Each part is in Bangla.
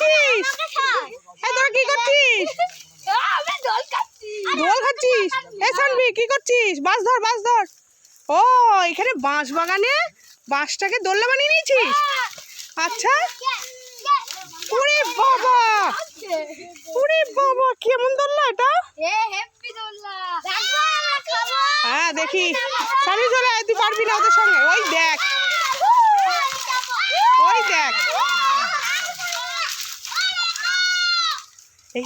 করছিস এই তোরা কি করছিস দোল খাচ্ছিস? এই সানবি, কি করছিস? বাস ধর বাস ধর। ও, এখানে বাঁশ বাগানে বাঁশটাকে দোল্লা বানিয়ে নিয়েছিস? আচ্ছা। ওরে বাবা! ওরে বাবা, কেমন দোল্লা এটা? হ্যাঁ দেখি। সামনে চলে তুই পারবি না ওদের সঙ্গে। ওই দেখ ওই দেখ এই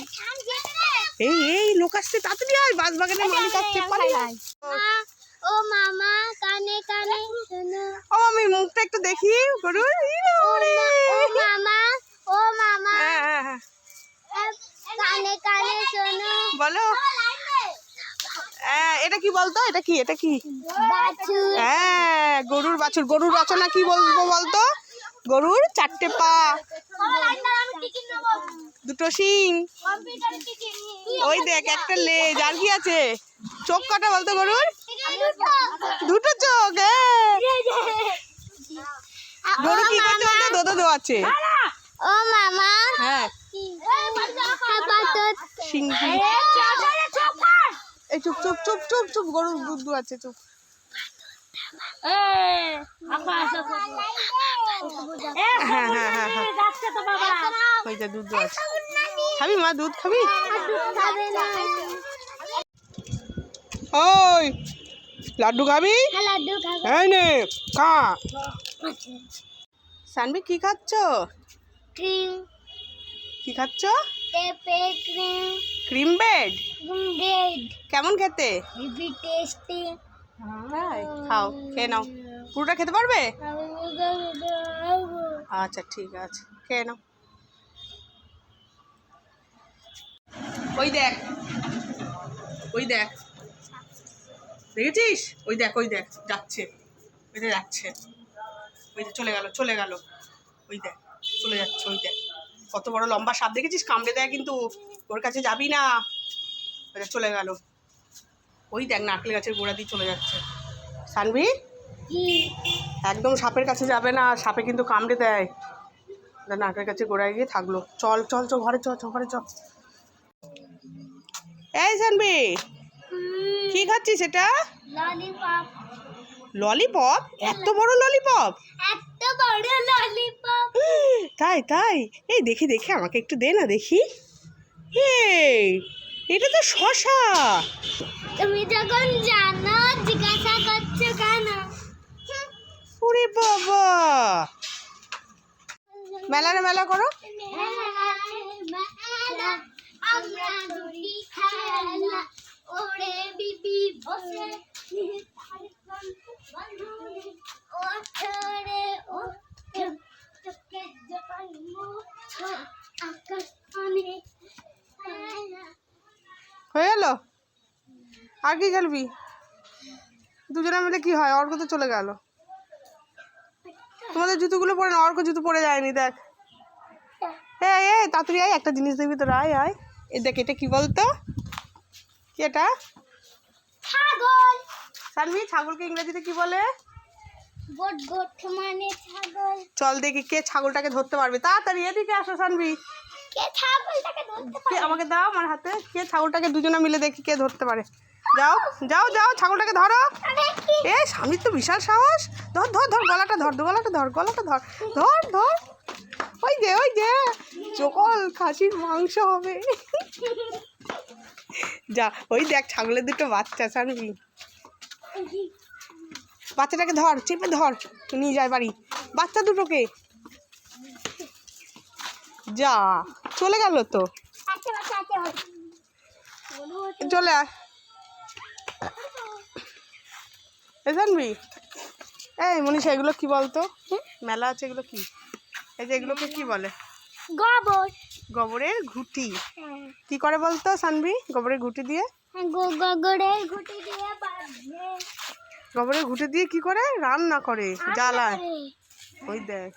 এই এই লোক আসছে তাড়াতাড়ি আয় বাস বাগানের মালিক আসছে আয়। ও মামা কানে কানে শোনো। ও আমি মুখটা একটু দেখি গরুর ও মামা ও মামা। হ্যাঁ হ্যাঁ হ্যাঁ। কানে কানে শোনো। বলো। এটা কি বলতো? এটা কি? এটা কি? বাছুর। হ্যাঁ গরুর বাছুর। গরুর রচনা কি বলব বলতো? গরুর চারটে পা। দুটো শিং। ওই দেখ, একটা লেজ, আর কি আছে? চোখ কটা বলতো গরুর? দুটো চোখ হ্যাঁ গরু কি করছে বলতো? দোদো দোয়াচ্ছে। ও মামা হ্যাঁ। শিং এই চুপ চুপ চুপ চুপ চুপ, গরুর দুধ দুয়াচ্ছে, চুপ। হ্যাঁ হ্যাঁ হ্যাঁ হ্যাঁ। দুধ দুয়াচ্ছে। খাবি মা দুধ খাবি? খাবে ওই লাড্ডু খাবি? লাড্ডু খাবে। এই নে খা। সানবি কি খাচ্ছ? ক্রিম। কি খাচ্ছ? ক্রিম। Cream bread bread. কেমন খেতে? Heavy tasty. খাও খেয়ে নাও। পুরোটা খেতে পারবে? আচ্ছা ঠিক আছে। খেয়ে নাও। ওই দেখ। ওই দেখ। দেখেছিস? ওই দেখ ওই দেখ, যাচ্ছে। ওই দেখ যাচ্ছে। ওই দেখ চলে গেল চলে গেল। ওই দেখ, চলে যাচ্ছে, ওই দেখ। কত বড় লম্বা সাপ। দেখেছিস? কামড়ে দেয় কিন্তু ওর কাছে যাবি না। ওই দেখ, চলে গেল। ওই দেখ, নারকেল গাছের গোড়া দিয়ে চলে যাচ্ছে। সানভি? একদম সাপের কাছে যাবে না। সাপে কিন্তু কামড়ে দেয়। নাকের কাছে গোড়ায় গিয়ে থাকল। চল চল চল, ঘরে চল চল ঘরে চল এই জানবি? কি খাচ্ছিস এটা? ললিপপ। ললিপপ? এত বড় ললিপপ? এত বড় ললিপপ। তাই তাই। এই দেখি দেখি আমাকে একটু দে না দেখি। এই এটা তো শশা। তুমি যখন জানো জিজ্ঞাসা করছ কেন? ওরে বাবা। মেলা না মেলা। করো আমরা দুটি খেলা ওরে বিবি বসে। ওঠরে ও চোখে যখন আকাশ পানে হয়ে গেল আর কি খেলবি? দুজনে মিলে কি হয়? অর্ক তো চলে গেল। তোমাদের জুতোগুলো পরে না অর্ক জুতো পরে যায়নি দেখ। এ তাড়াতাড়ি আয় একটা জিনিস দেখবি তো আয় আয়। এ দেখ এটা কি বলতো? কি এটা? ছাগল। ছাগলকে ইংরেজিতে কি বলে? মানে ছাগল। চল দেখি কে ছাগলটাকে ধরতে পারবে। তাড়াতাড়ি এদিকে আসো সানভি। কে ছাগলটাকে ধরতে কে আমাকে দাও আমার হাতে। কে ছাগলটাকে দুজনে মিলে দেখি কে ধরতে পারে। যাও যাও যাও ছাগলটাকে ধরো। এ স্বামীর তো বিশাল সাহস। ধর ধর ধর গলাটা ধর গলাটা ধর গলাটা ধর ধর ধর। ওই যে ওই যে। চকল খাসির মাংস হবে। যা, ওই দেখ ছাগলের দুটো বাচ্চা জানবি বাচ্চাটাকে ধর, চেপে ধর, নিয়ে যায় বাড়ি। বাচ্চা দুটোকে। যা, চলে গেল তো। চলে আয়। জানবি? এই মনীষা, এগুলো কি বলতো? মেলা আছে, এগুলো কি? এই যে এগুলোকে কি বলে? গোবর। গোবরের ঘুটি। কি করে বলতো সানভি গোবরের ঘুটি দিয়ে? গোবরের ঘুটি দিয়ে গোবরের ঘুটি দিয়ে কি করে? রান্না করে জ্বালায়। ওই দেখ।